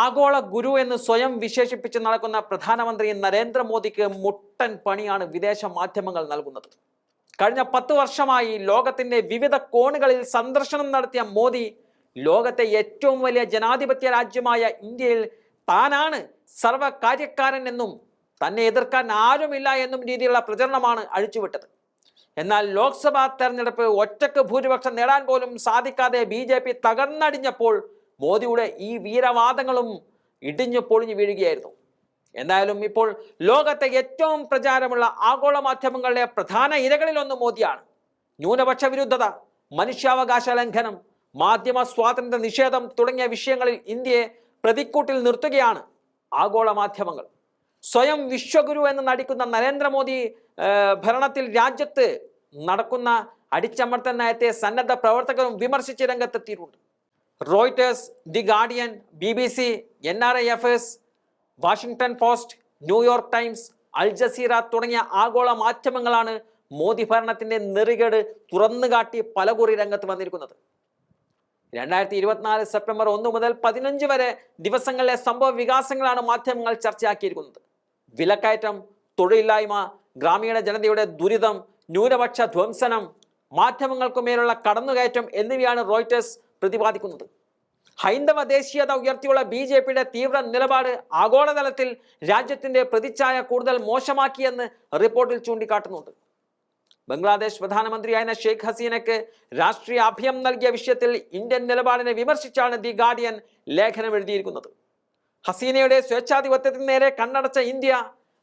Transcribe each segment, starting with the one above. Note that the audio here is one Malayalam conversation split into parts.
ആഗോള ഗുരു എന്ന് സ്വയം വിശേഷിപ്പിച്ച് നടക്കുന്ന പ്രധാനമന്ത്രി നരേന്ദ്രമോദിക്ക് മുട്ടൻ പണിയാണ് വിദേശ മാധ്യമങ്ങൾ നൽകുന്നത്. കഴിഞ്ഞ പത്ത് വർഷമായി ലോകത്തിന്റെ വിവിധ കോണുകളിൽ സന്ദർശനം നടത്തിയ മോദി ലോകത്തെ ഏറ്റവും വലിയ ജനാധിപത്യ രാജ്യമായ ഇന്ത്യയിൽ താനാണ് സർവകാര്യക്കാരൻ എന്നും തന്നെ എതിർക്കാൻ ആരുമില്ല എന്നും രീതിയിലുള്ള പ്രചരണമാണ് അഴിച്ചുവിട്ടത്. എന്നാൽ ലോക്സഭാ തെരഞ്ഞെടുപ്പ് ഒറ്റയ്ക്ക് ഭൂരിപക്ഷം നേടാൻ പോലും സാധിക്കാതെ ബി തകർന്നടിഞ്ഞപ്പോൾ മോദിയുടെ ഈ വീരവാദങ്ങളും ഇടിഞ്ഞു പൊളിഞ്ഞു വീഴുകയായിരുന്നു. എന്തായാലും ഇപ്പോൾ ലോകത്തെ ഏറ്റവും പ്രചാരമുള്ള ആഗോള മാധ്യമങ്ങളുടെ പ്രധാന ഇരകളിലൊന്ന് മോദിയാണ്. ന്യൂനപക്ഷ വിരുദ്ധത മനുഷ്യാവകാശ ലംഘനം മാധ്യമ സ്വാതന്ത്ര്യ നിഷേധം തുടങ്ങിയ വിഷയങ്ങളിൽ ഇന്ത്യയെ പ്രതിക്കൂട്ടിൽ നിർത്തുകയാണ് ആഗോള മാധ്യമങ്ങൾ. സ്വയം വിശ്വഗുരു എന്ന് നടിക്കുന്ന നരേന്ദ്രമോദി ഭരണത്തിൽ രാജ്യത്ത് നടക്കുന്ന അടിച്ചമർത്തൽ നയത്തെ സന്നദ്ധ പ്രവർത്തകരും വിമർശിച്ച് രംഗത്തെത്തിയിട്ടുണ്ട്. Reuters the Guardian B B C N R I F S Washington Post New York Times Al Jazeera തുടങ്ങിയ ആഗോള മാധ്യമങ്ങളാണ് മോദി ഭരണത്തിന്റെ നെറികേട് തുറന്നുകാട്ടി പലകുറി രംഗത്ത് വന്നിരിക്കുന്നത്. രണ്ടായിരത്തി ഇരുപത്തിനാല് സെപ്റ്റംബർ ഒന്ന് മുതൽ പതിനഞ്ച് വരെ ദിവസങ്ങളിലെ സംഭവ വികാസങ്ങളാണ് മാധ്യമങ്ങൾ ചർച്ചയാക്കിയിരിക്കുന്നത്. വിലക്കയറ്റം തൊഴിലില്ലായ്മ ഗ്രാമീണ ജനതയുടെ ദുരിതം ന്യൂനപക്ഷ ധ്വംസനം മാധ്യമങ്ങൾക്കു മേലുള്ള കടന്നുകയറ്റം എന്നിവയാണ് റോയിറ്റേഴ്സ് പ്രതിപാദിക്കുന്നത്. ഹൈന്ദവ ദേശീയത ഉയർത്തിയുള്ള ബി ജെ പിയുടെ തീവ്ര നിലപാട് ആഗോളതലത്തിൽ രാജ്യത്തിന്റെ പ്രതിച്ഛായ കൂടുതൽ മോശമാക്കിയെന്ന് റിപ്പോർട്ടിൽ ചൂണ്ടിക്കാട്ടുന്നുണ്ട്. ബംഗ്ലാദേശ് പ്രധാനമന്ത്രിയായ ഷെയ്ഖ് ഹസീനയ്ക്ക് രാഷ്ട്രീയ അഭയം നൽകിയ വിഷയത്തിൽ ഇന്ത്യൻ നിലപാടിനെ വിമർശിച്ചാണ് ദി ഗാർഡിയൻ ലേഖനം എഴുതിയിരിക്കുന്നത്. ഹസീനയുടെ സ്വേച്ഛാധിപത്യത്തിന് നേരെ കണ്ണടച്ച ഇന്ത്യ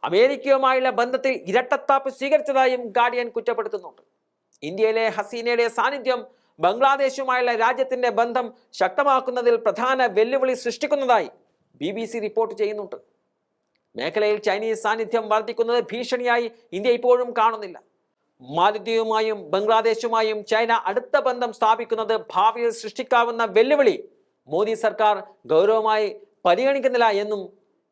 അമേരിക്കയുമായുള്ള ബന്ധത്തിൽ ഇരട്ടത്താപ്പ് സ്വീകരിച്ചതായും ഗാർഡിയൻ കുറ്റപ്പെടുത്തുന്നുണ്ട്. ഇന്ത്യയിലെ ഹസീനയുടെ സാന്നിധ്യം ബംഗ്ലാദേശുമായുള്ള രാജ്യത്തിന്റെ ബന്ധം ശക്തമാക്കുന്നതിൽ പ്രധാന വെല്ലുവിളി സൃഷ്ടിക്കുന്നതായി ബി ബി സി റിപ്പോർട്ട് ചെയ്യുന്നുണ്ട്. മേഖലയിൽ ചൈനീസ് സാന്നിധ്യം വർദ്ധിക്കുന്നത് ഭീഷണിയായി ഇന്ത്യ ഇപ്പോഴും കാണുന്നില്ല. മാലിദ്വീപുമായും ബംഗ്ലാദേശുമായും ചൈന അടുത്ത ബന്ധം സ്ഥാപിക്കുന്നത് ഭാവിയിൽ സൃഷ്ടിക്കാവുന്ന വെല്ലുവിളി മോദി സർക്കാർ ഗൗരവമായി പരിഗണിക്കുന്നില്ല എന്നും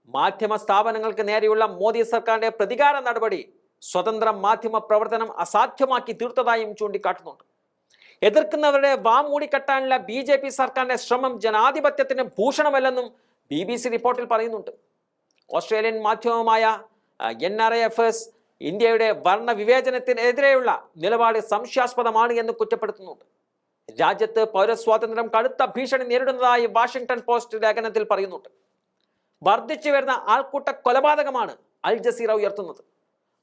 മാധ്യമ സ്ഥാപനങ്ങൾക്ക് നേരെയുള്ള മോദി സർക്കാരിന്റെ പ്രതികാര നടപടി സ്വതന്ത്ര മാധ്യമ പ്രവർത്തനം അസാധ്യമാക്കി തീർത്തതായും ചൂണ്ടിക്കാട്ടുന്നുണ്ട്. എതിർക്കുന്നവരുടെ വാ മൂടിക്കെട്ടാനുള്ള ബി ജെ പി സർക്കാരിന്റെ ശ്രമം ജനാധിപത്യത്തിന് ഭൂഷണമല്ലെന്നും ബി ബി സി റിപ്പോർട്ടിൽ പറയുന്നുണ്ട്. ഓസ്ട്രേലിയൻ മാധ്യമമായ N R I F S ഇന്ത്യയുടെ വർണ വിവേചനത്തിനെതിരെയുള്ള നിലപാട് സംശയാസ്പദമാണ് എന്ന് കുറ്റപ്പെടുത്തുന്നുണ്ട്. രാജ്യത്ത് പൗരസ്വാതന്ത്ര്യം കടുത്ത ഭീഷണി നേരിടുന്നതായി വാഷിംഗ്ടൺ പോസ്റ്റ് ലേഖനത്തിൽ പറയുന്നുണ്ട്. വർദ്ധിച്ചു വരുന്ന ആൾക്കൂട്ട കൊലപാതകമാണ് അൽ ജസീറ ഉയർത്തുന്നത്.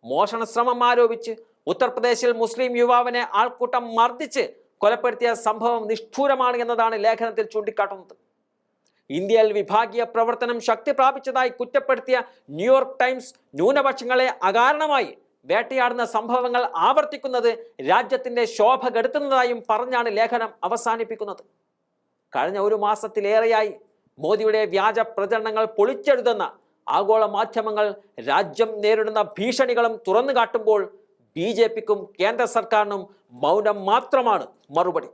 മോഷണ ശ്രമം ആരോപിച്ച് ഉത്തർപ്രദേശിൽ മുസ്ലിം യുവാവിനെ ആൾക്കൂട്ടം മർദ്ദിച്ച് കൊലപ്പെടുത്തിയ സംഭവം നിഷ്ഠൂരമാണ് എന്നതാണ് ലേഖനത്തിൽ ചൂണ്ടിക്കാട്ടുന്നത്. ഇന്ത്യയിൽ വിഭാഗീയ പ്രവർത്തനം ശക്തി പ്രാപിച്ചതായി കുറ്റപ്പെടുത്തിയ ന്യൂയോർക്ക് ടൈംസ് ന്യൂനപക്ഷങ്ങളെ അകാരണമായി വേട്ടയാടുന്ന സംഭവങ്ങൾ ആവർത്തിക്കുന്നത് രാജ്യത്തിന്റെ ശോഭ കെടുത്തുന്നതായും പറഞ്ഞാണ് ലേഖനം അവസാനിപ്പിക്കുന്നത്. കഴിഞ്ഞ ഒരു മാസത്തിലേറെയായി മോദിയുടെ വ്യാജ പ്രചരണങ്ങൾ പൊളിച്ചെഴുതുന്ന ആഗോള മാധ്യമങ്ങൾ രാജ്യം നേരിടുന്ന ഭീഷണികളും തുറന്നു കാട്ടുമ്പോൾ ബി ജെ പിക്കും കേന്ദ്ര സർക്കാരിനും മൗനം മാത്രമാണ് മറുപടി.